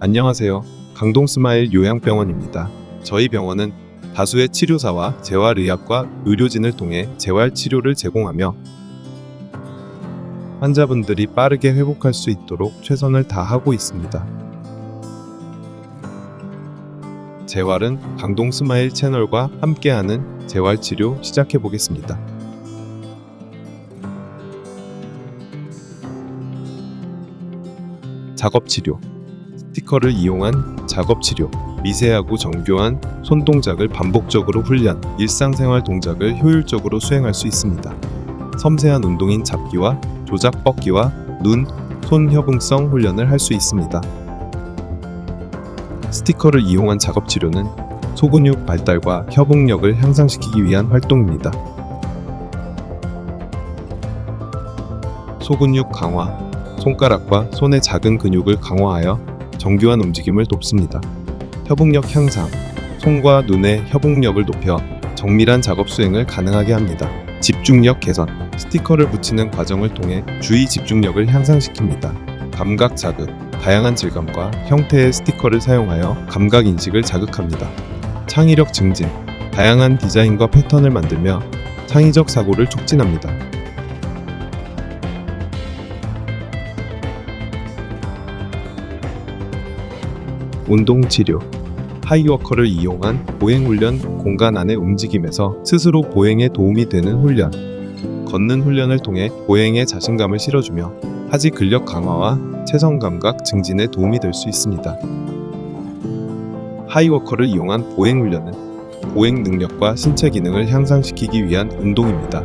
안녕하세요. 강동 스마일 요양병원입니다. 저희 병원은 다수의 치료사와 재활의학과 의료진을 통해 재활 치료를 제공하며 환자분들이 빠르게 회복할 수 있도록 최선을 다하고 있습니다. 재활은 강동 스마일 채널과 함께하는 재활 치료 시작해 보겠습니다. 작업 치료 스티커를 이용한 작업 치료 미세하고 정교한 손 동작을 반복적으로 훈련 일상생활 동작을 효율적으로 수행할 수 있습니다. 섬세한 운동인 잡기와 조작 뻗기와 눈, 손 협응성 훈련을 할 수 있습니다. 스티커를 이용한 작업 치료는 소근육 발달과 협응력을 향상시키기 위한 활동입니다. 소근육 강화, 손가락과 손의 작은 근육을 강화하여 정교한 움직임을 돕습니다. 협응력 향상, 손과 눈의 협응력을 높여 정밀한 작업 수행을 가능하게 합니다. 집중력 개선, 스티커를 붙이는 과정을 통해 주의 집중력을 향상시킵니다. 감각 자극, 다양한 질감과 형태의 스티커를 사용하여 감각 인식을 자극합니다. 창의력 증진, 다양한 디자인과 패턴을 만들며 창의적 사고를 촉진합니다. 운동 치료 하이워커를 이용한 보행 훈련 공간 안의 움직임에서 스스로 보행에 도움이 되는 훈련 걷는 훈련을 통해 보행에 자신감을 실어주며 하지 근력 강화와 체성 감각 증진에 도움이 될 수 있습니다. 하이워커를 이용한 보행 훈련은 보행 능력과 신체 기능을 향상시키기 위한 운동입니다.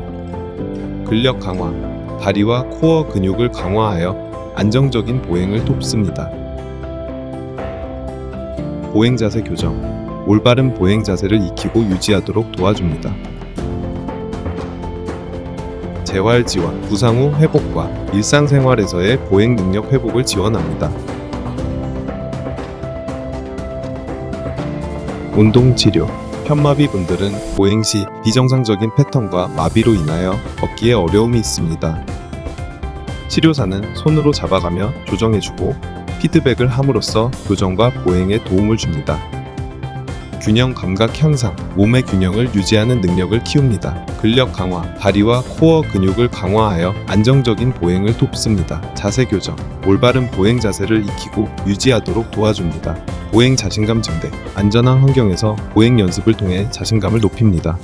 근력 강화, 다리와 코어 근육을 강화하여 안정적인 보행을 돕습니다. 보행 자세 교정, 올바른 보행 자세를 익히고 유지하도록 도와줍니다. 재활 지원, 부상 후 회복과 일상생활에서의 보행 능력 회복을 지원합니다. 운동 치료, 현마비 분들은 보행 시 비정상적인 패턴과 마비로 인하여 걷기에 어려움이 있습니다. 치료사는 손으로 잡아가며 조정해주고 피드백을 함으로써 교정과 보행에 도움을 줍니다. 균형 감각 향상, 몸의 균형을 유지하는 능력을 키웁니다. 근력 강화, 다리와 코어 근육을 강화하여 안정적인 보행을 돕습니다. 자세 교정, 올바른 보행 자세를 익히고 유지하도록 도와줍니다. 보행 자신감 증대, 안전한 환경에서 보행 연습을 통해 자신감을 높입니다.